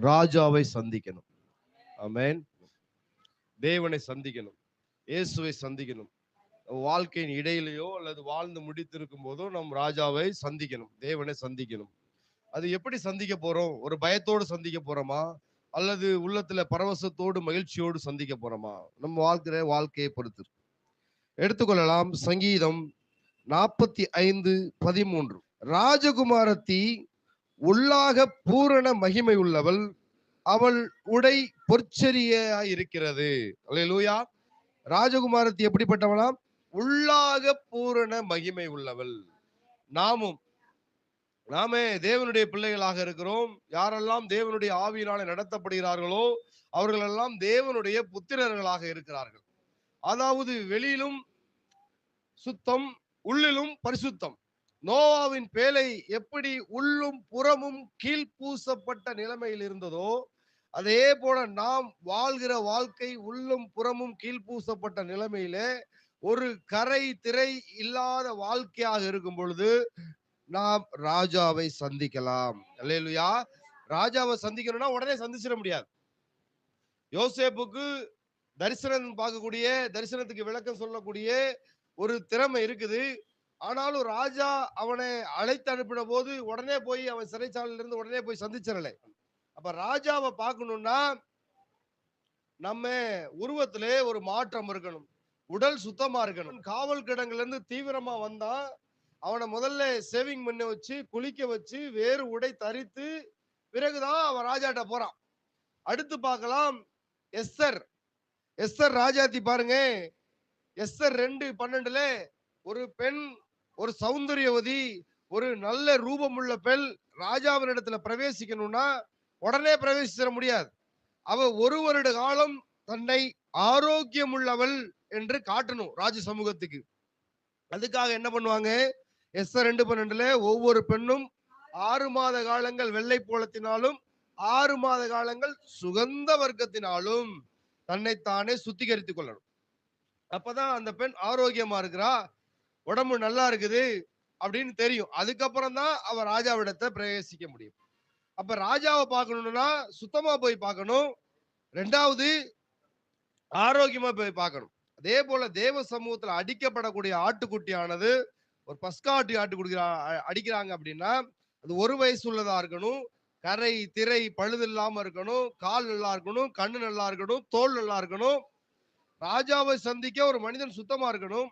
ராஜாவை சந்திக்கணும். ஆமென். தேவனை சந்திக்கணும். இயேசுவை சந்திக்கணும். வாழ்க்கையின் இடையிலேயோ அல்லது வாழ்ந்து முடித்திருக்கும் போதோ நம் ராஜாவை சந்திக்கணும். தேவனை சந்திக்கணும். அது எப்படி சந்திக்க போறோம்? ஒரு பயத்தோடு சந்திக்க போறோமா? அல்லது உள்ளத்துல பரவசத்தோடு மகிழ்ச்சியோடு சந்திக்க போறோமா? நம்ம வாழ்க்கிற வாழ்க்கையை பொறுத்து. எடுத்துக்கொள்ளலாம் சங்கீதம் நாற்பத்தி ஐந்து பதிமூன்று. ராஜகுமாரத்தி உள்ளாக பூரண மகிமை உள்ளவள். அவள் உடை பொற்சரியாய் இருக்கிறது அல்லேலூயா. ராஜகுமாரத்தி எப்படிப்பட்டவளாம் உள்ளாக பூரண மகிமை உள்ளவள். நாமும் நாமே தேவனுடைய பிள்ளைகளாக இருக்கிறோம். யாரெல்லாம் தேவனுடைய ஆவியினால நடத்தப்படுகிறார்களோ அவர்களெல்லாம் தேவனுடைய புத்திரர்களாக இருக்கிறார்கள். அதாவது வெளியிலும் சுத்தம் உள்ளிலும் பரிசுத்தம். நோவாவின் பேலை எப்படி உள்ளும் புறமும் கீழ்ப்பூசப்பட்ட நிலைமையில் இருந்ததோ அதே போல நாம் வாழ்கிற வாழ்க்கை உள்ளும் புறமும் கீழ்ப்பூசப்பட்ட நிலைமையிலே ஒரு கரை திரை இல்லாத வாழ்க்கையாக இருக்கும் பொழுது நாம் ராஜாவை சந்திக்கலாம். இல்லையா ராஜாவை சந்திக்கணும்னா உடனே சந்திச்சிட முடியாது. யோசேப்புக்கு தரிசனம் பார்க்கக்கூடிய தரிசனத்துக்கு விளக்கம் சொல்லக்கூடிய ஒரு திறமை இருக்குது. ஆனாலும் ராஜா அவனை அழைத்து அனுப்பின போது உடனே போய் அவன் சிறைச்சாலையிலிருந்து உடனே போய் சந்திச்சிடல. அப்ப ராஜாவை பார்க்கணும்னா நம்ம உருவத்திலே ஒரு மாற்றம் இருக்கணும். உடல் சுத்தமா இருக்கணும். காவல் கிடங்குல இருந்து தீவிரமா வந்தா அவனை முதல்ல சேவிங் பண்ண வச்சு குளிக்க வச்சு வேறு உடை தரித்து பிறகுதான் அவன் ராஜாட்ட போறான். அடுத்து பார்க்கலாம் எஸ்தர். எஸ்தர் ராஜாத்தி பாருங்க. எஸ்தர் ரெண்டு பன்னெண்டுல ஒரு பெண் ஒரு சௌந்தரியவதி ஒரு நல்ல ரூபமுள்ள பெண் ராஜாவின் இடத்துல பிரவேசிக்கணும்னா உடனே பிரவேசிச்சிட முடியாது. அவ ஒரு வருட காலம் தன்னை ஆரோக்கியமுள்ளவள் என்று காட்டணும் ராஜ சமூகத்துக்கு. அதுக்காக என்ன பண்ணுவாங்க? எஸ் ரெண்டு பன்னெண்டுல ஒவ்வொரு பெண்ணும் ஆறு மாத காலங்கள் வெள்ளை போலத்தினாலும் ஆறு மாத காலங்கள் சுகந்த வர்க்கத்தினாலும் தன்னைத்தானே சுத்திகரித்துக் கொள்ளணும். அப்பதான் அந்த பெண் ஆரோக்கியமா இருக்கிறா? உடம்பு நல்லா இருக்குது அப்படின்னு தெரியும். அதுக்கப்புறம் தான் அவர் ராஜாவிடத்தை பிரவேசிக்க முடியும். அப்ப ராஜாவை பார்க்கணும்னா சுத்தமா போய் பார்க்கணும். ரெண்டாவது ஆரோக்கியமா போய் பார்க்கணும். அதே போல தேவ சமூகத்துல அடிக்கப்படக்கூடிய ஆட்டுக்குட்டியானது ஒரு பஸ்காட்டி ஆட்டு குடிக்கிறா அடிக்கிறாங்க அப்படின்னா அது ஒரு வயசு உள்ளதா இருக்கணும். கரை திரை பழுது இல்லாம இருக்கணும். கால் நல்லா இருக்கணும். கண்ணு நல்லா இருக்கணும். தோல் நல்லா இருக்கணும். ராஜாவை சந்திக்க ஒரு மனிதன் சுத்தமா இருக்கணும்.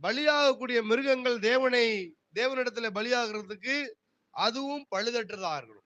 பலியாகக்கூடிய மிருகங்கள் தேவனை தேவனிடத்துல பலியாகிறதுக்கு அதுவும் பழுதற்றதா இருக்கணும்